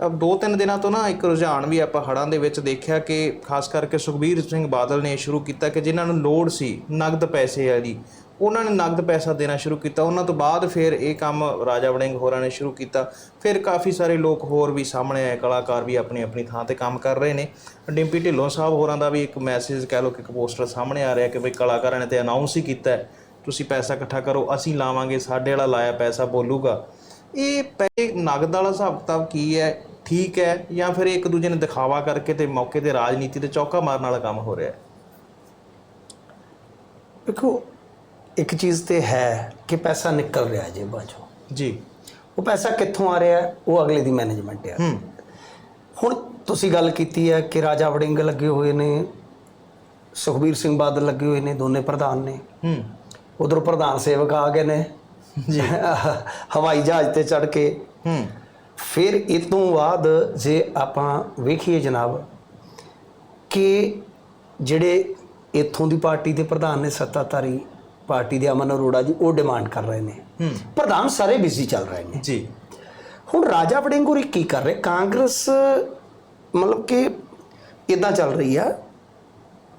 ਦੋ ਤਿੰਨ ਦਿਨਾਂ ਤੋਂ ਨਾ ਇੱਕ ਰੁਝਾਨ ਵੀ ਆਪਾਂ ਹੜਾਂ ਦੇ ਵਿੱਚ ਦੇਖਿਆ ਕਿ ਖਾਸ ਕਰਕੇ ਸੁਖਬੀਰ ਸਿੰਘ ਬਾਦਲ ਨੇ ਸ਼ੁਰੂ ਕੀਤਾ ਕਿ ਜਿਨ੍ਹਾਂ ਨੂੰ ਲੋੜ ਸੀ ਨਗਦ ਪੈਸੇ ਆ ਜੀ, ਉਹਨਾਂ ਨੇ ਨਗਦ ਪੈਸਾ ਦੇਣਾ ਸ਼ੁਰੂ ਕੀਤਾ। ਉਹਨਾਂ ਤੋਂ ਬਾਅਦ ਫਿਰ ਇਹ ਕੰਮ ਰਾਜਾ ਵੜਿੰਗ ਹੋਰਾਂ ਨੇ ਸ਼ੁਰੂ ਕੀਤਾ। ਫਿਰ ਕਾਫੀ ਸਾਰੇ ਲੋਕ ਹੋਰ ਵੀ ਸਾਹਮਣੇ ਆਏ, ਕਲਾਕਾਰ ਵੀ ਆਪਣੀ ਆਪਣੀ ਥਾਂ ਤੇ ਕੰਮ ਕਰ ਰਹੇ ਨੇ। ਡਿੰਪੀ ਢਿੱਲੋਂ ਸਾਹਿਬ ਹੋਰਾਂ ਦਾ ਵੀ ਇੱਕ ਮੈਸੇਜ ਕਹਿ ਲਓ ਕਿ ਇੱਕ ਪੋਸਟਰ ਸਾਹਮਣੇ ਆ ਰਿਹਾ ਕਿ ਬਈ ਕਲਾਕਾਰਾਂ ਨੇ ਤੇ ਅਨਾਉਂਸ ਹੀ ਕੀਤਾ ਹੈ, ਤੁਸੀਂ ਪੈਸਾ ਇਕੱਠਾ ਕਰੋ, ਅਸੀਂ ਲਾਵਾਂਗੇ, ਸਾਡੇ ਵਾਲਾ ਲਾਇਆ ਪੈਸਾ ਬੋਲੂਗਾ। ਇਹ ਪੈ ਨਗਦ ਵਾਲਾ ਹਿਸਾਬ ਕਿਤਾਬ ਕੀ ਹੈ? ਠੀਕ ਹੈ ਜਾਂ ਫਿਰ ਇੱਕ ਦੂਜੇ ਨੂੰ ਦਿਖਾਵਾ ਕਰਕੇ ਤੇ ਮੌਕੇ ਤੇ ਰਾਜਨੀਤੀ ਤੇ ਚੌਕਾ ਮਾਰਨ ਵਾਲਾ ਕੰਮ ਹੋ ਰਿਹਾ ਹੈ? ਦੇਖੋ ਇੱਕ ਚੀਜ਼ ਤੇ ਹੈ ਕਿ ਪੈਸਾ ਨਿਕਲ ਰਿਹਾ ਜੇਬਾਂ ਚੋਂ। ਜੀ। ਉਹ ਪੈਸਾ ਕਿੱਥੋਂ ਆ ਰਿਹਾ ਉਹ ਅਗਲੇ ਦੀ ਮੈਨੇਜਮੈਂਟ ਹੂੰ। ਹੁਣ ਤੁਸੀਂ ਗੱਲ ਕੀਤੀ ਹੈ ਕਿ ਰਾਜਾ ਵੜਿੰਗ ਲੱਗੇ ਹੋਏ ਨੇ ਸੁਖਬੀਰ ਸਿੰਘ ਬਾਦਲ ਲੱਗੇ ਹੋਏ ਨੇ ਦੋਨੇ ਪ੍ਰਧਾਨ ਨੇ। ਹੂੰ। ਉਧਰ ਪ੍ਰਧਾਨ ਸੇਵਕ ਆ ਗਏ ਨੇ। ਜੀ। ਹਵਾਈ ਜਹਾਜ਼ ਤੇ ਚੜ ਕੇ। ਹੂੰ। ਫਿਰ ਇਹ ਤੋਂ ਬਾਅਦ ਜੇ ਆਪਾਂ ਵੇਖੀਏ ਜਨਾਬ ਕਿ ਜਿਹੜੇ ਇੱਥੋਂ ਦੀ ਪਾਰਟੀ ਦੇ ਪ੍ਰਧਾਨ ਨੇ ਸੱਤਾਧਾਰੀ ਪਾਰਟੀ ਦੇ ਅਮਨ ਅਰੋੜਾ ਜੀ ਉਹ ਡਿਮਾਂਡ ਕਰ ਰਹੇ ਨੇ। ਪ੍ਰਧਾਨ ਸਾਰੇ ਬਿਜ਼ੀ ਚੱਲ ਰਹੇ ਨੇ। ਜੀ। ਹੁਣ ਰਾਜਾ ਵੜਿੰਗ ਹੋਰੀ ਕੀ ਕਰ ਰਹੇ? ਕਾਂਗਰਸ ਮਤਲਬ ਕਿ ਇਦਾਂ ਚੱਲ ਰਹੀ ਆ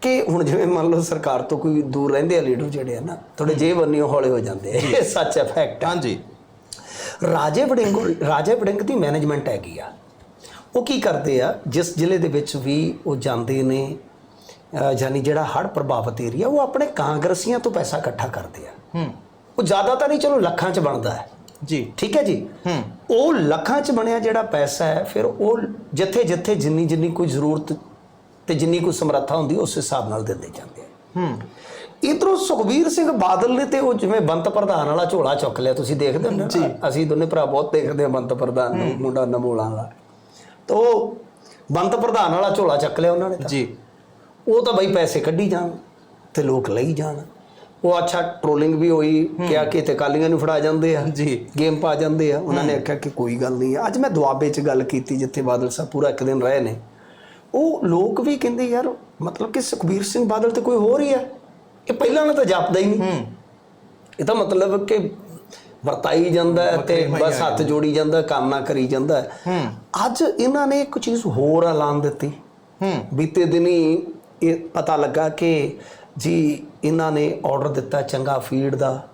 ਕਿ ਹੁਣ ਜਿਵੇਂ ਮੰਨ ਲਓ ਸਰਕਾਰ ਤੋਂ ਕੋਈ ਦੂਰ ਰਹਿੰਦੇ ਆ ਲੀਡਰ ਜਿਹੜੇ ਆ ਨਾ ਥੋੜੇ ਜੇਬ ਬੰਨੀ ਹੌਲੇ ਹੋ ਜਾਂਦੇ ਆ। ਇਹ ਸੱਚ ਹੈ ਫੈਕਟ ਹਾਂਜੀ। ਰਾਜੇ ਵੜਿੰਗ ਰਾਜੇ ਵੜਿੰਗ ਦੀ ਮੈਨੇਜਮੈਂਟ ਹੈਗੀ ਆ। ਉਹ ਕੀ ਕਰਦੇ ਆ ਜਿਸ ਜ਼ਿਲ੍ਹੇ ਦੇ ਵਿੱਚ ਵੀ ਉਹ ਜਾਂਦੇ ਨੇ ਯਾਨੀ ਜਿਹੜਾ ਹੜ੍ਹ ਪ੍ਰਭਾਵਿਤ ਏਰੀਆ ਉਹ ਆਪਣੇ ਕਾਂਗਰਸੀਆਂ ਤੋਂ ਪੈਸਾ ਇਕੱਠਾ ਕਰਦੇ ਆ। ਹੂੰ। ਉਹ ਜ਼ਿਆਦਾ ਤਾਂ ਨਹੀਂ ਚਲੋ ਲੱਖਾਂ 'ਚ ਬਣਦਾ ਹੈ। ਜੀ। ਠੀਕ ਹੈ ਜੀ? ਹੂੰ। ਉਹ ਲੱਖਾਂ 'ਚ ਬਣਿਆ ਜਿਹੜਾ ਪੈਸਾ ਹੈ ਫਿਰ ਉਹ ਜਿੱਥੇ ਜਿੱਥੇ ਜਿੰਨੀ ਜਿੰਨੀ ਕੋਈ ਜ਼ਰੂਰਤ ਤੇ ਜਿੰਨੀ ਕੋਈ ਸਮਰੱਥਾ ਹੁੰਦੀ ਉਸ ਹਿਸਾਬ ਨਾਲ ਦਿੰਦੇ ਜਾਂਦੇ ਆ। ਹੂੰ। ਇਧਰੋਂ ਸੁਖਬੀਰ ਸਿੰਘ ਬਾਦਲ ਨੇ ਤੇ ਉਹ ਜਿਵੇਂ ਬੰਤ ਪ੍ਰਧਾਨ ਵਾਲਾ ਝੋਲਾ ਚੁੱਕ ਲਿਆ ਤੁਸੀਂ ਦੇਖਦੇ ਹੋ ਨਾ? ਅਸੀਂ ਦੋਨੇ ਭਰਾ ਬਹੁਤ ਦੇਖਦੇ ਹਾਂ ਬੰਤ ਪ੍ਰਧਾਨ ਨੂੰ ਮੁੰਡਾ ਨਮੋਲਾ ਵਾਲਾ ਤਾਂ ਬੰਤ ਪ੍ਰਧਾਨ ਵਾਲਾ ਝੋਲਾ ਚੱਕ ਲਿਆ ਉਹਨਾਂ ਨੇ ਤਾਂ। ਜੀ। ਉਹ ਤਾਂ ਬਈ ਪੈਸੇ ਕੱਢੀ ਜਾਣ ਤੇ ਲੋਕ ਲਈ ਜਾਣ। ਉਹ ਅੱਛਾ ਟ੍ਰੋਲਿੰਗ ਵੀ ਹੋਈ ਕਿਹਾ ਕਿ ਤੇ ਕਾਲੀਆਂ ਨੂੰ ਫੜਾ ਜਾਂਦੇ ਆ। ਜੀ। ਗੇਮ ਪਾ ਜਾਂਦੇ ਆ। ਉਹਨਾਂ ਨੇ ਆਖਿਆ ਕਿ ਕੋਈ ਗੱਲ ਨਹੀਂ। ਅੱਜ ਮੈਂ ਦੁਆਬੇ 'ਚ ਗੱਲ ਕੀਤੀ ਜਿੱਥੇ ਬਾਦਲ ਸਾਹਿਬ ਪੂਰਾ ਇੱਕ ਦਿਨ ਰਹੇ ਨੇ। ਉਹ ਲੋਕ ਵੀ ਕਹਿੰਦੇ ਯਾਰ ਮਤਲਬ ਕਿ ਸੁਖਬੀਰ ਸਿੰਘ ਬਾਦਲ ਤੇ ਕੋਈ ਹੋਰ ਹੀ ਆ। ਇਹ ਪਹਿਲਾਂ ਨਾਲ ਤਾਂ ਜਾਪਦਾ ਹੀ ਨਹੀਂ। ਹੂੰ। ਇਹ ਤਾਂ ਮਤਲਬ ਕਿ ਵਰਤਾਈ ਜਾਂਦਾ ਹੈ ਤੇ ਬਸ ਹੱਥ ਜੋੜੀ ਜਾਂਦਾ ਕਾਮਨਾ ਕਰੀ ਜਾਂਦਾ ਹੈ। ਹੂੰ। ਅੱਜ ਇਹਨਾਂ ਨੇ ਇੱਕ ਚੀਜ਼ ਹੋਰ ਐਲਾਨ ਦਿੱਤੀ। ਹੂੰ। ਬੀਤੇ ਦਿਨੀ ਇਹ ਪਤਾ ਲੱਗਾ ਕਿ ਜੀ ਇਹਨਾਂ ਨੇ ਆਰਡਰ ਦਿੱਤਾ ਚੰਗਾ ਫੀਡ ਦਾ।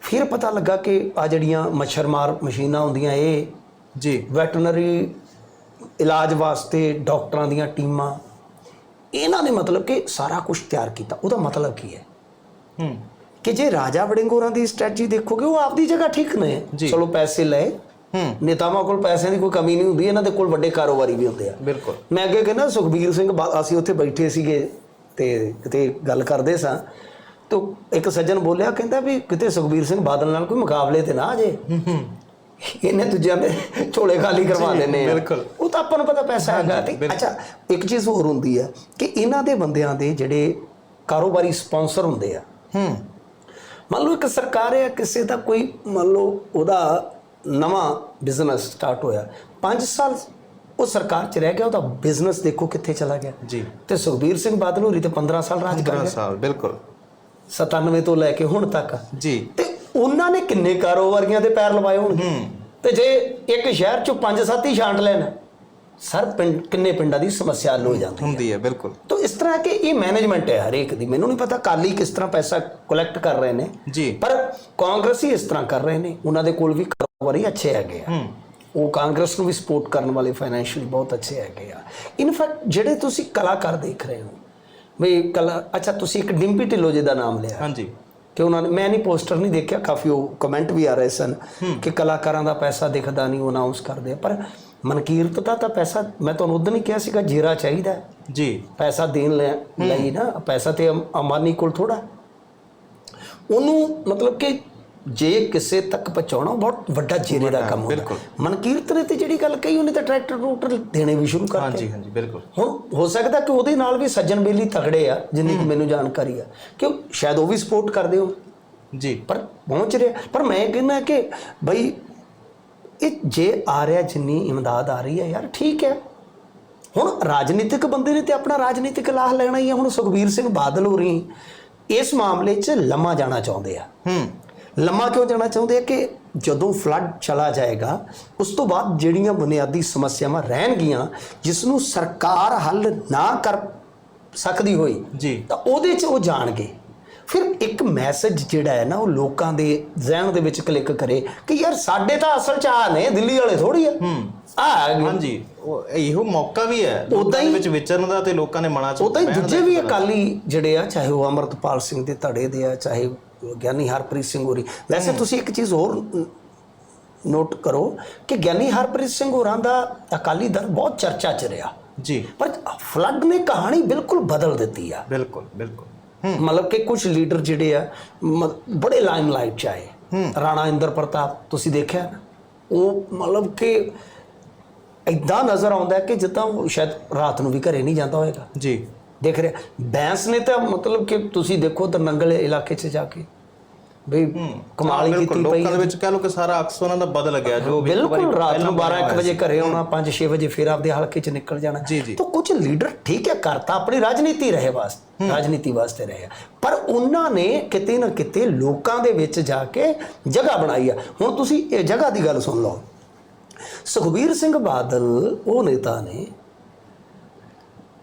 ਫਿਰ ਪਤਾ ਲੱਗਾ ਕਿ ਆ ਜਿਹੜੀਆਂ ਮੱਛਰਮਾਰ ਮਸ਼ੀਨਾਂ ਹੁੰਦੀਆਂ ਇਹ ਜੀ। ਵੈਟਰਨਰੀ ਇਲਾਜ ਵਾਸਤੇ ਡਾਕਟਰਾਂ ਦੀਆਂ ਟੀਮਾਂ ਇਹਨਾਂ ਨੇ ਮਤਲਬ ਕਿ ਸਾਰਾ ਕੁਝ ਤਿਆਰ ਕੀਤਾ। ਉਹਦਾ ਮਤਲਬ ਕੀ ਹੈ? ਹੂੰ। ਕਿ ਜੇ ਰਾਜਾ ਵੜਿੰਗੋਰਾਂ ਦੀ ਸਟ੍ਰੈਟਜੀ ਦੇਖੋਗੇ ਉਹ ਆਪਦੀ ਜਗ੍ਹਾ ਠੀਕ ਨੇ। ਚਲੋ ਪੈਸੇ ਲਏ। ਹੂੰ। ਨੇਤਾਵਾਂ ਕੋਲ ਪੈਸਿਆਂ ਦੀ ਕੋਈ ਕਮੀ ਨਹੀਂ ਹੁੰਦੀ ਇਹਨਾਂ ਦੇ ਕੋਲ ਵੱਡੇ ਕਾਰੋਬਾਰੀ ਵੀ ਹੁੰਦੇ ਆ। ਬਿਲਕੁਲ। ਮੈਂ ਅੱਗੇ ਕਹਿੰਦਾ ਸੁਖਬੀਰ ਸਿੰਘ ਅਸੀਂ ਉੱਥੇ ਬੈਠੇ ਸੀਗੇ ਤੇ ਕਿਤੇ ਗੱਲ ਕਰਦੇ ਸਾਂ ਤਾਂ ਇੱਕ ਸੱਜਣ ਬੋਲਿਆ ਕਹਿੰਦਾ ਵੀ ਕਿਤੇ ਸੁਖਬੀਰ ਸਿੰਘ ਬਾਦਲ ਨਾਲ ਕੋਈ ਮੁਕਾਬਲੇ ਤੇ ਨਾ ਆ ਜੇ। ਇਹਨੇ ਦੂਜਿਆਂ ਦੇ ਝੋਲੇ ਖਾਲੀ ਕਰਵਾ ਦੇਣੇ ਆ। ਬਿਲਕੁਲ। ਉਹ ਤਾਂ ਆਪਾਂ ਨੂੰ ਪਤਾ ਪੈਸਾ ਹੈਗਾ ਤੇ। ਅੱਛਾ ਇੱਕ ਚੀਜ਼ ਹੋਰ ਹੁੰਦੀ ਹੈ ਕਿ ਇਹਨਾਂ ਦੇ ਬੰਦਿਆਂ ਦੇ ਜਿਹੜੇ ਕਾਰੋਬਾਰੀ ਸਪਾਂਸਰ ਹੁੰਦੇ ਆ। ਹੂੰ। ਮੰਨ ਲਓ ਇੱਕ ਸਰਕਾਰ ਹੈ ਕਿਸੇ ਦਾ ਕੋਈ ਮੰਨ ਲਓ ਉਹਦਾ ਨਵਾਂ ਬਿਜ਼ਨਸ ਸਟਾਰਟ ਹੋਇਆ 5 ਸਾਲ ਉਹ ਸਰਕਾਰ 'ਚ ਰਹਿ ਗਿਆ ਉਹਦਾ ਬਿਜ਼ਨਸ ਦੇਖੋ ਕਿੱਥੇ ਚਲਾ ਗਿਆ। ਜੀ। ਤੇ ਸੁਖਬੀਰ ਸਿੰਘ ਬਾਦਲ ਹੋਰੀ ਤੇ 15 ਸਾਲ ਰਾਜ ਕਰ 15 ਗਏ ਸਾਲ ਬਿਲਕੁਲ। 97 ਤੋਂ ਲੈ ਕੇ ਹੁਣ ਤੱਕ। ਜੀ। ਤੇ ਉਹਨਾਂ ਨੇ ਕਿੰਨੇ ਕਾਰੋਬਾਰੀਆਂ ਦੇ ਪੈਰ ਲਵਾਏ ਹੋਣਗੇ? ਹੂੰ। ਤੇ ਜੇ ਇੱਕ ਸ਼ਹਿਰ ਚੋਂ ਪੰਜ ਸੱਤ ਹੀ ਛਾਂਟ ਲੈਣ ਸਰ ਪਿੰਡ ਕਿੰਨੇ ਪਿੰਡਾਂ ਦੀ ਸਮੱਸਿਆ ਹੱਲ ਹੋ ਜਾਂਦੀ ਹੁੰਦੀ ਹੈ ਬਿਲਕੁਲ। ਤਾਂ ਇਸ ਤਰ੍ਹਾਂ ਕਿ ਇਹ ਮੈਨੇਜਮੈਂਟ ਹੈ ਹਰੇਕ ਦੀ। ਮੈਨੂੰ ਨਹੀਂ ਪਤਾ ਕਾਲੀ ਕਿਸ ਤਰ੍ਹਾਂ ਪੈਸਾ ਕਲੈਕਟ ਕਰ ਰਹੇ ਨੇ। ਜੀ। ਪਰ ਕਾਂਗਰਸੀ ਇਸ ਤਰ੍ਹਾਂ ਕਰ ਰਹੇ ਨੇ। ਉਹਨਾਂ ਦੇ ਕੋਲ ਵੀ ਕਾਰੋਬਾਰੀ ਅੱਛੇ ਹੈਗੇ ਆ। ਹੂੰ। ਉਹ ਕਾਂਗਰਸ ਨੂੰ ਵੀ ਸਪੋਰਟ ਕਰਨ ਵਾਲੇ ਫਾਈਨੈਂਸ਼ੀਅਲੀ ਬਹੁਤ ਅੱਛੇ ਹੈਗੇ ਆ। ਇਨਫੈਕਟ ਜਿਹੜੇ ਤੁਸੀਂ ਕਲਾਕਾਰ ਦੇਖ ਰਹੇ ਹੋ ਵੀ ਕਲਾ ਅੱਛਾ ਤੁਸੀਂ ਇੱਕ ਡਿੰਪੀ ਢਿੱਲੋਂ ਜੀ ਦਾ ਨਾਮ ਲਿਆ। ਹਾਂਜੀ। ਕਿ ਉਹਨਾਂ ਨੇ ਮੈਂ ਨਹੀਂ ਪੋਸਟਰ ਨਹੀਂ ਦੇਖਿਆ ਕਾਫੀ ਉਹ ਕਮੈਂਟ ਵੀ ਆ ਰਹੇ ਸਨ ਕਿ ਕਲਾਕਾਰਾਂ ਦਾ ਪੈਸਾ ਦਿਖਦਾ ਨਹੀਂ ਉਹ ਅਨਾਉਂਸ ਕਰਦੇ ਪਰ ਮਨਕੀਰਤ ਦਾ ਤਾਂ ਪੈਸਾ ਮੈਂ ਤੁਹਾਨੂੰ ਉਦੋਂ ਹੀ ਕਿਹਾ ਸੀਗਾ ਜੀਰਾ ਚਾਹੀਦਾ। ਜੀ। ਪੈਸਾ ਦੇਣ ਲਈ ਨਾ ਪੈਸਾ ਤੇ ਅਮ- ਅੰਬਾਨੀ ਕੋਲ ਥੋੜਾ ਉਹਨੂੰ ਮਤਲਬ ਕਿ ਜੇ ਕਿਸੇ ਤੱਕ ਪਹੁੰਚਾਉਣਾ ਬਹੁਤ ਵੱਡਾ ਜੀਰੇ ਦਾ ਕੰਮ ਹੁੰਦਾ। ਮਨਕੀਰਤ ਨੇ ਤੇ ਜਿਹੜੀ ਗੱਲ ਕਹੀ ਉਹਨੇ ਤਾਂ ਟਰੈਕਟਰ ਟਰੂਕਟਰ ਦੇਣੇ ਵੀ ਸ਼ੁਰੂ ਕਰਤੇ। ਹਾਂਜੀ ਹਾਂਜੀ ਬਿਲਕੁਲ। ਹੁਣ ਹੋ ਸਕਦਾ ਕਿ ਉਹਦੇ ਨਾਲ ਵੀ ਸੱਜਣ ਬੇਲੀ ਤਗੜੇ ਆ ਜਿੰਨੀ ਕਿ ਮੈਨੂੰ ਜਾਣਕਾਰੀ ਆ। ਕਿ ਸ਼ਾਇਦ ਉਹ ਵੀ ਸਪੋਰਟ ਕਰਦੇ ਹੋ ਜੀ। ਪਰ ਪਹੁੰਚ ਰਿਹਾ। ਪਰ ਮੈਂ ਕਹਿੰਦਾ ਕਿ ਬਈ ਇਹ ਜੇ ਆ ਰਿਹਾ ਜਿੰਨੀ ਇਮਦਾਦ ਆ ਰਹੀ ਹੈ ਯਾਰ ਠੀਕ ਹੈ। ਹੁਣ ਰਾਜਨੀਤਿਕ ਬੰਦੇ ਨੇ ਤੇ ਆਪਣਾ ਰਾਜਨੀਤਿਕ ਲਾਹ ਲੈਣਾ ਹੀ ਹੈ ਹੁਣ ਸੁਖਬੀਰ ਸਿੰਘ ਬਾਦਲ ਹੋ ਰਹੀ ਇਸ ਮਾਮਲੇ 'ਚ ਲੰਮਾ ਜਾਣਾ ਚਾਹੁੰਦੇ ਆ। ਹੂੰ। ਲੰਮਾ ਕਿਉਂ ਜਾਣਾ ਚਾਹੁੰਦੇ ਆ ਕਿ ਜਦੋਂ ਫਲੱਡ ਚਲਾ ਜਾਏਗਾ ਉਸ ਤੋਂ ਬਾਅਦ ਜਿਹੜੀਆਂ ਬੁਨਿਆਦੀ ਸਮੱਸਿਆਵਾਂ ਰਹਿਣਗੀਆਂ ਜਿਸ ਨੂੰ ਸਰਕਾਰ ਹੱਲ ਨਾ ਕਰ ਸਕਦੀ ਹੋਈ ਜੀ। ਤਾਂ ਉਹਦੇ 'ਚ ਉਹ ਜਾਣਗੇ। ਫਿਰ ਇੱਕ ਮੈਸੇਜ ਜਿਹੜਾ ਹੈ ਨਾ ਉਹ ਲੋਕਾਂ ਦੇ ਜ਼ਿਹਨ ਦੇ ਵਿੱਚ ਕਲਿੱਕ ਕਰੇ ਕਿ ਯਾਰ ਸਾਡੇ ਤਾਂ ਅਸਲ 'ਚ ਆ ਨੇ ਦਿੱਲੀ ਵਾਲੇ ਥੋੜੀ ਆ। ਆ ਹਾਂਜੀ। ਉਹ ਇਹੋ ਮੌਕਾ ਵੀ ਹੈ ਉੱਦਾਂ ਲੋਕਾਂ ਦੇ ਹੀ- ਵਿੱਚ ਵਿਚਰਨ ਦਾ ਤੇ ਲੋਕਾਂ ਦੇ ਮਨਾਂ 'ਚ ਤਾਂ ਹੀ ਦੂਜੇ ਵੀ ਅਕਾਲੀ ਜਿਹੜੇ ਆ ਚਾਹੇ ਉਹ ਅਮਰਤਪਾਲ ਸਿੰਘ ਦੇ ਧੜੇ ਦੇ ਆ ਚਾਹੇ ਗਿਆਨੀ ਹਰਪ੍ਰੀਤ ਸਿੰਘ ਹੋਰੀ। ਵੈਸੇ ਤੁਸੀਂ ਇੱਕ ਚੀਜ਼ ਹੋਰ ਨੋਟ ਕਰੋ ਕਿ ਗਿਆਨੀ ਹਰਪ੍ਰੀਤ ਸਿੰਘ ਹੋਰਾਂ ਦਾ ਅਕਾਲੀ ਦਲ ਬਹੁਤ ਚਰਚਾ 'ਚ ਰਿਹਾ। ਜੀ। ਪਰ ਫਲੱਡ ਨੇ ਕਹਾਣੀ ਬਿਲਕੁਲ ਬਦਲ ਦਿੱਤੀ ਆ। ਬਿਲਕੁਲ ਬਿਲਕੁਲ। ਮਤਲਬ ਕਿ ਕੁਝ ਲੀਡਰ ਜਿਹੜੇ ਆ ਬੜੇ ਲਾਈਮਲਾਈਟ ਚ ਆਏ। ਰਾਣਾ ਇੰਦਰ ਪ੍ਰਤਾਪ ਤੁਸੀਂ ਦੇਖਿਆ? ਨਾ? ਉਹ ਮਤਲਬ ਕਿ ਇਦਾਂ ਨਜ਼ਰ ਆਉਂਦਾ ਕਿ ਜਿੱਦਾਂ ਸ਼ਾਇਦ ਰਾਤ ਨੂੰ ਵੀ ਘਰੇ ਨਹੀਂ ਜਾਂਦਾ ਹੋਵੇਗਾ ਜੀ। ਦੇਖ ਰਿਹਾ। ਬੈਂਸ ਨੇ ਤਾਂ ਮਤਲਬ ਕਿ ਤੁਸੀਂ ਦੇਖੋ ਤਾਂ ਨੰਗਲ ਇਲਾਕੇ 'ਚ ਜਾ ਕੇ ਵੀ ਕਮਾਲ ਕੀਤੀ ਪਈ ਲੋਕਾਂ ਦੇ ਵਿੱਚ ਕਹਿ ਲੋ ਕਿ ਸਾਰਾ ਅਕਸ ਉਹਨਾਂ ਦਾ ਬਦਲ ਗਿਆ ਜੋ ਵੀ ਬਿਲਕੁਲ ਰਾਤ ਨੂੰ 12 ਬਣਿਆ 1 ਵਜੇ ਘਰੇ ਆਉਣਾ 5 6 ਵਜੇ ਫਿਰ ਆਪਦੇ ਹਲਕੇ 'ਚ ਨਿਕਲ ਜਾਣਾ। ਤਾਂ ਕੁਝ ਲੀਡਰ ਠੀਕ ਹੈ ਕਰਤਾ ਆਪਣੀ ਰਾਜਨੀਤੀ ਰਹੇ ਵਾਸਤੇ ਰਾਜਨੀਤੀ ਵਾਸਤੇ ਰਹੇ ਆ। ਪਰ ਉਹਨਾਂ ਨੇ ਕਿਤੇ ਨਾ ਕਿਤੇ ਲੋਕਾਂ ਦੇ ਵਿੱਚ ਜਾ ਕੇ ਜਗ੍ਹਾ ਬਣਾਈ ਆ। ਹੁਣ ਤੁਸੀਂ ਇਹ ਜਗ੍ਹਾ ਦੀ ਗੱਲ ਸੁਣ ਲਓ। ਸੁਖਬੀਰ ਸਿੰਘ ਬਾਦਲ ਉਹ ਨੇਤਾ ਨੇ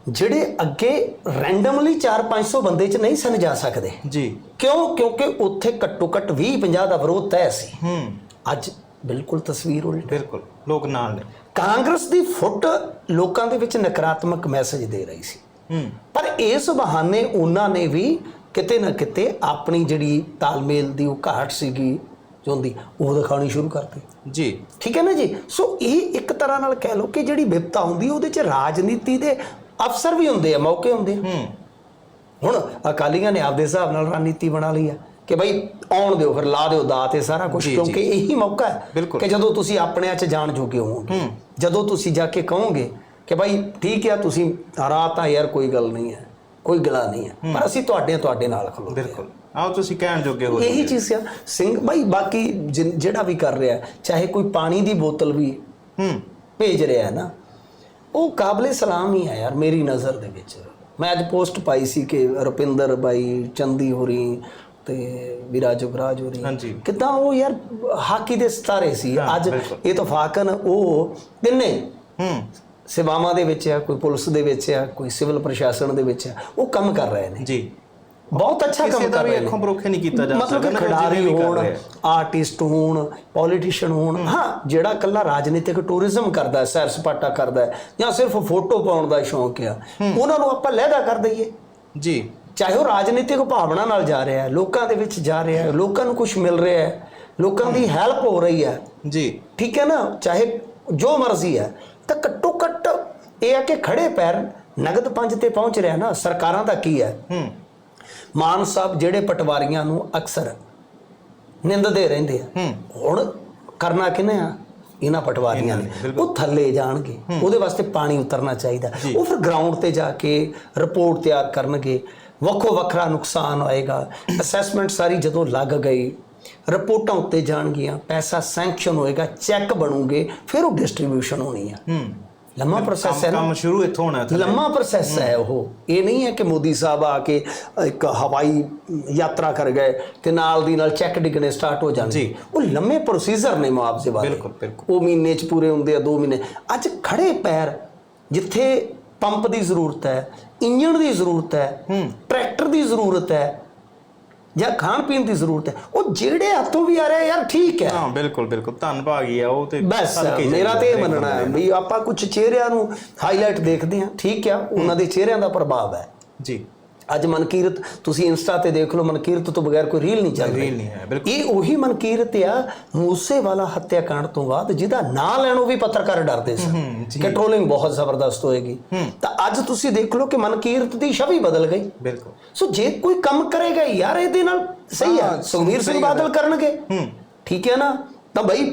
ਜਿਹੜੇ ਅੱਗੇ ਰੈਂਡਮਲੀ 4-500 ਬੰਦੇ 'ਚ ਨਹੀਂ ਸਨ ਜਾ ਸਕਦੇ। ਜੀ। ਕਿਉਂ? ਕਿਉਂਕਿ ਉੱਥੇ ਘੱਟੋ ਘੱਟ 20-50 ਦਾ ਵਿਰੋਧ ਤੈਅ ਸੀ। ਹੂੰ। ਅੱਜ ਬਿਲਕੁਲ ਤਸਵੀਰ ਉਲਟ ਬਿਲਕੁਲ ਲੋਕ ਨਾਲ ਨੇ। ਕਾਂਗਰਸ ਦੀ ਫੁੱਟ ਲੋਕਾਂ ਦੇ ਵਿੱਚ ਨਕਾਰਾਤਮਕ ਮੈਸੇਜ ਦੇ ਰਹੀ ਸੀ। ਹੂੰ। ਪਰ ਇਸ ਬਹਾਨੇ ਉਹਨਾਂ ਨੇ ਵੀ ਕਿਤੇ ਨਾ ਕਿਤੇ ਆਪਣੀ ਜਿਹੜੀ ਤਾਲਮੇਲ ਦੀ ਉਹ ਘਾਟ ਸੀਗੀ ਜੋਂਦੀ ਉਹ ਦਿਖਾਉਣੀ ਸ਼ੁਰੂ ਕਰਤੀ। ਜੀ। ਠੀਕ ਹੈ ਨਾ ਜੀ? ਸੋ ਇਹ ਇੱਕ ਤਰ੍ਹਾਂ ਨਾਲ ਕਹਿ ਲਓ ਕਿ ਜਿਹੜੀ ਵਿਪਤਾ ਹੁੰਦੀ ਉਹਦੇ 'ਚ ਰਾਜਨੀਤੀ ਦੇ ਅਫਸਰ ਵੀ ਹੁੰਦੇ ਆ ਮੌਕੇ ਹੁੰਦੇ ਆ। ਹੁਣ ਅਕਾਲੀਆਂ ਨੇ ਆਪਦੇ ਹਿਸਾਬ ਨਾਲ ਰਣਨੀਤੀ ਬਣਾ ਲਈ ਆ ਕਿ ਭਾਈ ਆਉਣ ਦਿਓ ਫਿਰ ਲਾ ਦਿਓ ਦਾਤ ਇਹ ਸਾਰਾ ਕੁਝ ਕਿਉਂਕਿ ਇਹੀ ਮੌਕਾ ਹੈ। ਕਿ ਜਦੋਂ ਤੁਸੀਂ ਆਪਣਿਆਂ 'ਚ ਜਾਣ ਜੋਗੇ ਹੋਵੋਗੇ ਜਦੋਂ ਤੁਸੀਂ ਜਾ ਕੇ ਕਹੋਗੇ ਕਿ ਭਾਈ ਠੀਕ ਹੈ ਤੁਸੀਂ ਰਾਤ ਆ ਯਾਰ ਕੋਈ ਗੱਲ ਨਹੀਂ ਹੈ ਕੋਈ ਗਲਾ ਨਹੀਂ ਹੈ ਪਰ ਅਸੀਂ ਤੁਹਾਡੇ ਤੁਹਾਡੇ ਨਾਲ ਖਲੋਤੇ ਹਾਂ। ਬਿਲਕੁਲ। ਆਓ ਤੁਸੀਂ ਕਹਿਣ ਜੋਗੇ ਹੋ ਇਹੀ ਚੀਜ਼ ਆ ਸਿੰਘ ਭਾਈ ਬਾਕੀ ਜਿਹੜਾ ਵੀ ਕਰ ਰਿਹਾ ਚਾਹੇ ਕੋਈ ਪਾਣੀ ਦੀ ਬੋਤਲ ਵੀ ਹੂੰ। ਭੇਜ ਰਿਹਾ ਹੈ ਨਾ ਉਹ ਕਾਬਲੇ ਸਲਾਮ ਹੀ ਹੈ ਯਾਰ ਮੇਰੀ ਨਜ਼ਰ ਦੇ ਵਿੱਚ। ਮੈਂ ਅੱਜ ਪੋਸਟ ਪਾਈ ਸੀ ਕਿ ਰੁਪਿੰਦਰ ਬਾਈ ਚੰਦੀ ਹੋਰੀ ਤੇ ਵਿਰਾਜ ਜੁਗਰਾਜ ਹੋਰੀ। ਹਾਂਜੀ। ਕਿਦਾਂ ਉਹ ਯਾਰ ਹਾਕੀ ਦੇ ਸਤਾਰੇ ਸੀ। ਹਾਂ, ਅੱਜ। ਇਹ ਤਫਾਕਨ ਉਹ ਤਿੰਨੇ ਹੂੰ। ਸੇਵਾਵਾਂ ਦੇ ਵਿੱਚ ਆ ਕੋਈ ਪੁਲਿਸ ਦੇ ਵਿੱਚ ਆ ਕੋਈ ਸਿਵਲ ਪ੍ਰਸ਼ਾਸਨ ਦੇ ਵਿੱਚ ਆ ਉਹ ਕੰਮ ਕਰ ਰਹੇ ਨੇ। ਜੀ। ਬਹੁਤ ਅੱਛਾ ਕੰਮ ਕਰ ਰਹੇ ਨੇ। ਅੱਖੋਂ ਪਰੋਖੇ ਨਹੀਂ ਕੀਤਾ ਜਾ ਮਤਲਬ ਕਿ ਖਿਡਾਰੀ ਹੋਣ। ਆਰਟਿਸਟ ਹੋਣ ਪੋਲੀਟੀਸ਼ੀਅਨ ਹੋਣ ਹਾਂ। ਜਿਹੜਾ ਕੱਲਾ ਰਾਜਨੀਤਿਕ ਟੂਰਿਜ਼ਮ ਕਰਦਾ ਹੈ ਸੈਰ ਸਪਾਟਾ ਕਰਦਾ ਹੈ ਜਾਂ ਸਿਰਫ ਫੋਟੋ ਪਾਉਣ ਦਾ ਸ਼ੌਂਕ ਆ ਉਹਨਾਂ ਨੂੰ ਆਪਾਂ ਲਹਿਦਾ ਕਰ ਦਈਏ। ਜੀ। ਚਾਹੇ ਉਹ ਰਾਜਨੀਤਿਕ ਭਾਵਨਾ ਨਾਲ ਜਾ ਰਿਹਾ ਹੈ ਲੋਕਾਂ ਦੇ ਵਿੱਚ ਜਾ ਰਿਹਾ ਹੈ ਲੋਕਾਂ ਨੂੰ ਕੁਝ ਮਿਲ ਰਿਹਾ ਹੈ ਲੋਕਾਂ ਦੀ ਹੈਲਪ ਹੋ ਰਹੀ ਹੈ। ਜੀ। ਠੀਕ ਹੈ ਨਾ? ਚਾਹੇ ਜੋ ਮਰਜ਼ੀ ਹੈ ਤਾਂ ਘੱਟੋ ਘੱਟ ਇਹ ਆ ਕਿ ਖੜੇ ਪੈਰ ਨਗਦ ਪੰਜ ਤੇ ਪਹੁੰਚ ਰਿਹਾ ਨਾ ਸਰਕਾਰਾਂ ਦਾ ਕੀ ਹੈ? ਹੂੰ। ਮਾਨ ਸਾਹਿਬ ਜਿਹੜੇ ਪਟਵਾਰੀਆਂ ਨੂੰ ਅਕਸਰ ਨਿੰਦਦੇ ਰਹਿੰਦੇ ਆ। ਹੁਣ ਕਰਨਾ ਕਿਨੇ ਆ? ਇਹਨਾਂ ਪਟਵਾਰੀਆਂ ਨੇ। ਉਹ ਥੱਲੇ ਜਾਣਗੇ। ਉਹਦੇ ਵਾਸਤੇ ਪਾਣੀ ਉਤਰਨਾ ਚਾਹੀਦਾ। ਉਹ ਫਿਰ ਗਰਾਊਂਡ ਤੇ ਜਾ ਕੇ ਰਿਪੋਰਟ ਤਿਆਰ ਕਰਨਗੇ। ਵੱਖੋ ਵੱਖਰਾ ਨੁਕਸਾਨ ਹੋਏਗਾ। ਅਸੈਸਮੈਂਟ ਸਾਰੀ ਜਦੋਂ ਲੱਗ ਗਈ ਰਿਪੋਰਟਾਂ ਉੱਤੇ ਜਾਣਗੀਆਂ ਪੈਸਾ ਸੈਂਕਸ਼ਨ ਹੋਏਗਾ ਚੈੱਕ ਬਣੂਗੇ ਫਿਰ ਉਹ ਡਿਸਟ੍ਰੀਬਿਊਸ਼ਨ ਹੋਣੀ ਆ। ਹੂੰ। ਲੰਮਾ ਪ੍ਰੋਸੈਸ ਹੈ ਕੰਮ ਸ਼ੁਰੂ ਇੱਥੋਂ ਹੋਣਾ। ਲੰਮਾ ਪ੍ਰੋਸੈਸ ਹੈ ਉਹ। ਇਹ ਨਹੀਂ ਹੈ ਕਿ ਮੋਦੀ ਸਾਹਿਬ ਆ ਕੇ ਇੱਕ ਹਵਾਈ ਯਾਤਰਾ ਕਰ ਗਏ ਤੇ ਨਾਲ ਦੀ ਨਾਲ ਚੈੱਕ ਡਿੱਗਣੇ ਸਟਾਰਟ ਹੋ ਜਾਣਗੇ। ਜੀ। ਉਹ ਲੰਮੇ ਪ੍ਰੋਸੀਜਰ ਨੇ ਮੁਆਵਜ਼ੇ ਵਾਲੇ। ਬਿਲਕੁਲ, ਬਿਲਕੁਲ। ਉਹ ਮਹੀਨੇ ਚ ਪੂਰੇ ਹੁੰਦੇ ਆ 2 ਮਹੀਨੇ। ਅੱਜ ਖੜੇ ਪੈਰ ਜਿੱਥੇ ਪੰਪ ਦੀ ਜ਼ਰੂਰਤ ਹੈ ਇੰਜਣ ਦੀ ਜ਼ਰੂਰਤ ਹੈ। ਟਰੈਕਟਰ ਦੀ ਜ਼ਰੂਰਤ ਹੈ ਜਾਂ ਖਾਣ ਪੀਣ ਦੀ ਜ਼ਰੂਰਤ ਹੈ ਉਹ ਜਿਹੜੇ ਹੱਥੋਂ ਵੀ ਆ ਰਿਹਾ ਯਾਰ ਠੀਕ ਹੈ। ਹਾਂ ਬਿਲਕੁਲ ਬਿਲਕੁਲ ਧੰਨਭਾਗੀ ਆ ਉਹ ਤੇ ਬਸ ਮੇਰਾ ਤੇ ਇਹ ਮੰਨਣਾ ਹੈ ਵੀ ਆਪਾਂ ਕੁਝ ਚਿਹਰਿਆਂ ਨੂੰ ਹਾਈਲਾਈਟ ਦੇਖਦੇ ਹਾਂ ਠੀਕ ਆ ਉਹਨਾਂ ਦੇ ਚਿਹਰਿਆਂ ਦਾ ਪ੍ਰਭਾਵ ਹੈ। ਜੀ। ਅੱਜ ਮਨਕੀਰਤ ਤੁਸੀਂ ਇੰਸਟਾ ਤੇ ਦੇਖ ਲਓ ਮਨਕੀਰਤ ਤੋਂ ਬਗੈਰ ਕੋਈ ਰੀਲ ਨਹੀਂ ਚੱਲ ਰਹੀ। ਰੀਲ ਨਹੀਂ ਹੈ ਬਿਲਕੁਲ। ਇਹ ਉਹੀ ਮਨਕੀਰਤ ਆ ਮੂਸੇ ਵਾਲਾ ਹੱਤਿਆਕਾਂਡ ਤੋਂ ਬਾਅਦ ਜਿਹਦਾ ਨਾਂ ਲੈਣੋਂ ਵੀ ਪੱਤਰਕਾਰ ਡਰਦੇ ਸਨ। ਕਿ ਟ੍ਰੋਲਿੰਗ ਬਹੁਤ ਜ਼ਬਰਦਸਤ ਹੋਏਗੀ। ਤਾਂ ਅੱਜ ਤੁਸੀਂ ਦੇਖ ਲਓ ਕਿ ਮਨਕੀਰਤ ਦੀ ਛਵੀ ਬਦਲ ਗਈ। ਬਿਲਕੁਲ। ਸੋ ਜੇ ਕੋਈ ਕੰਮ ਕਰੇਗਾ ਯਾਰ ਇਹਦੇ ਨਾਲ ਸਹੀ ਆ ਹਾਂ, ਸੁਖਬੀਰ ਸਿੰਘ ਬਾਦਲ ਕਰਨਗੇ। ਠੀਕ ਹੈ ਨਾ? ਤਾਂ ਬਈ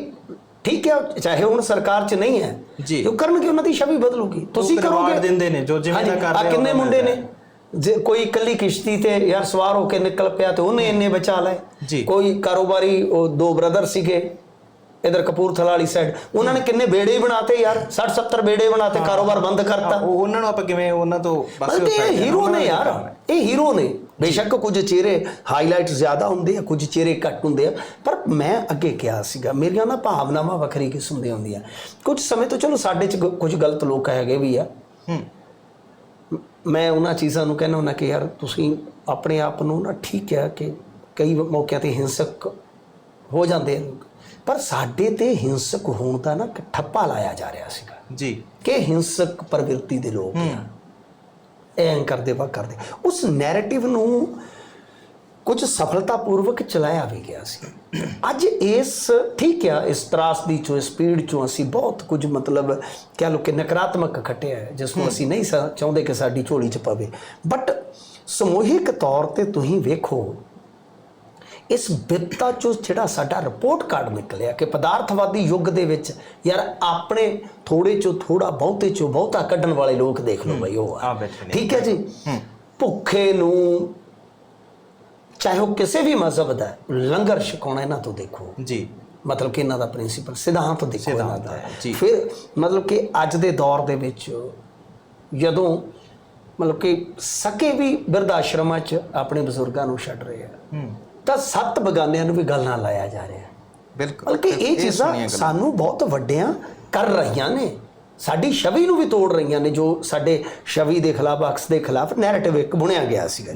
ਠੀਕ ਹੈ ਚਾਹੇ ਹੁਣ ਸਰਕਾਰ 'ਚ ਨਹੀਂ ਹੈ। ਜੀ। ਕਰਨਗੇ ਉਹਨਾਂ ਦੀ ਛਵੀ ਬਦਲੂਗੀ। ਤੁਸੀਂ ਕਰੋਗੇ। ਦਿੰਦੇ ਨੇ, ਜੋ ਜਿਵੇਂ ਦਾ ਹਾਂਜੀ, ਕਰ ਆਹ ਰਿਹਾ ਕਿੰਨੇ ਮੁੰਡੇ ਨੇ। ਜੇ ਕੋਈ ਇਕੱਲੀ ਕਿਸ਼ਤੀ ਤੇ ਯਾਰ ਸਵਾਰ ਹੋ ਕੇ ਨਿਕਲ ਪਿਆ ਤੇ ਉਹਨੇ ਇੰਨੇ ਬਚਾ ਲਏ। ਕੋਈ ਕਾਰੋਬਾਰੀ ਉਹ ਦੋ ਬ੍ਰਦਰ ਸੀਗੇ ਇਧਰ ਕਪੂਰਥਲਾ ਵਾਲੀ ਸਾਈਡ ਉਹਨਾਂ ਨੇ ਕਿੰਨੇ ਬੇੜੇ ਬਣਾਤੇ ਯਾਰ 60 70 ਬੇੜੇ ਬਣਾਤੇ ਕਾਰੋਬਾਰ ਬੰਦ ਕਰਤਾ। ਉਹ ਉਹਨਾਂ ਨੂੰ ਆਪਾਂ ਕਿਵੇਂ ਉਹਨਾਂ ਤੋਂ ਬਸ ਇਹ ਹੀਰੋ ਨੇ ਯਾਰ ਇਹ ਹੀਰੋ ਨੇ। ਬੇਸ਼ੱਕ ਕੁਝ ਚਿਹਰੇ ਹਾਈਲਾਈਟ ਜ਼ਿਆਦਾ ਹੁੰਦੇ ਆ ਕੁਝ ਚਿਹਰੇ ਘੱਟ ਹੁੰਦੇ ਆ। ਪਰ ਮੈਂ ਅੱਗੇ ਕਿਹਾ ਸੀਗਾ ਮੇਰੀਆਂ ਨਾ ਭਾਵਨਾਵਾਂ ਵੱਖਰੀ ਕਿਸਮ ਦੀਆਂ ਹੁੰਦੀਆਂ। ਕੁਝ ਸਮੇਂ ਤੋਂ ਚਲੋ ਸਾਡੇ ਚ ਕੁਝ ਗਲਤ ਲੋਕ ਹੈਗੇ ਵੀ ਆ। ਹੂੰ। ਮੈਂ ਉਹਨਾਂ ਚੀਜ਼ਾਂ ਨੂੰ ਕਹਿੰਦਾ ਹੁੰਦਾ ਕਿ ਯਾਰ ਤੁਸੀਂ ਆਪਣੇ ਆਪ ਨੂੰ ਨਾ ਠੀਕ ਹੈ ਕਿ ਕਈ ਮੌਕਿਆਂ ਤੇ ਹਿੰਸਕ ਹੋ ਜਾਂਦੇ ਲੋਕ ਪਰ ਸਾਡੇ ਤੇ ਹਿੰਸਕ ਹੋਣ ਦਾ ਨਾ ਠੱਪਾ ਲਾਇਆ ਜਾ ਰਿਹਾ ਸੀਗਾ। ਜੀ। ਕਿ ਹਿੰਸਕ ਪ੍ਰਵਿਰਤੀ ਦੇ ਲੋਕ ਆ। ਐਂ ਕਰਦੇ ਵਾ ਕਰਦੇ। ਉਸ ਨੈਰੇਟਿਵ ਨੂੰ ਕੁਝ ਸਫਲਤਾਪੂਰਵਕ ਚਲਾਇਆ ਵੀ ਗਿਆ ਸੀ। ਅੱਜ ਇਸ ਠੀਕ ਆ ਇਸ ਤਰਾਸਦੀ ਚੋਂ ਸਪੀਡ ਚੋਂ ਅਸੀਂ ਬਹੁਤ ਕੁਝ ਮਤਲਬ ਕਹਿ ਲਓ ਕਿ ਨਕਾਰਾਤਮਕ ਖਟਿਆ ਹੈ ਜਿਸ ਨੂੰ ਅਸੀਂ ਨਹੀਂ ਚਾਹੁੰਦੇ ਕਿ ਸਾਡੀ ਝੋਲੀ 'ਚ ਪਵੇ। ਬਟ ਸਮੂਹਿਕ ਤੌਰ ਤੇ ਤੁਸੀਂ ਵੇਖੋ ਇਸ ਬਿਪਤਾ ਚੋਂ ਜਿਹੜਾ ਸਾਡਾ ਰਿਪੋਰਟ ਕਾਰਡ ਨਿਕਲਿਆ ਕਿ ਪਦਾਰਥਵਾਦੀ ਯੁੱਗ ਦੇ ਵਿੱਚ ਯਾਰ ਆਪਣੇ ਥੋੜੇ ਚੋਂ ਥੋੜਾ ਬਹੁਤੇ ਚੋਂ ਬਹੁਤਾ ਕੱਢਣ ਵਾਲੇ ਲੋਕ ਦੇਖ ਲਓ ਬਈ ਉਹ। ਠੀਕ ਹੈ ਜੀ? ਭੁੱਖੇ ਨੂੰ ਚਾਹੇ ਉਹ ਕਿਸੇ ਵੀ ਮਜ਼ਹਬ ਦਾ ਹੈ, ਲੰਗਰ ਛਕਾਉਣਾ ਇਹਨਾਂ ਤੋਂ ਦੇਖੋ। ਜੀ। ਮਤਲਬ ਕਿ ਇਹਨਾਂ ਦਾ ਪ੍ਰਿੰਸੀਪਲ ਸਿਧਾਂਤ ਦੇਖੋ ਇਹਨਾਂ ਦਾ। ਫਿਰ ਮਤਲਬ ਕਿ ਅੱਜ ਦੇ ਦੌਰ ਦੇ ਵਿੱਚ ਜਦੋਂ ਮਤਲਬ ਕਿ ਸਕੇ ਵੀ ਬਿਰਧ ਆਸ਼ਰਮਾਂ 'ਚ ਆਪਣੇ ਬਜ਼ੁਰਗਾਂ ਨੂੰ ਛੱਡ ਰਹੇ ਆ ਤਾਂ ਸੱਤ ਬਗਾਨਿਆਂ ਨੂੰ ਵੀ ਗੱਲ ਨਾਲ ਲਾਇਆ ਜਾ ਰਿਹਾ। ਬਿਲਕੁਲ। ਬਲਕਿ ਇਹ ਚੀਜ਼ਾਂ। ਸਾਨੂੰ ਬਹੁਤ ਵੱਡਿਆਂ ਕਰ ਰਹੀਆਂ ਨੇ। ਸਾਡੀ ਛਵੀ ਨੂੰ ਵੀ ਤੋੜ ਰਹੀਆਂ ਨੇ ਜੋ ਸਾਡੇ ਛਵੀ ਦੇ ਖਿਲਾਫ ਅਕਸ ਦੇ ਖਿਲਾਫ ਨੈਰੇਟਿਵ ਇੱਕ ਬੁਣਿਆ ਗਿਆ ਸੀਗਾ।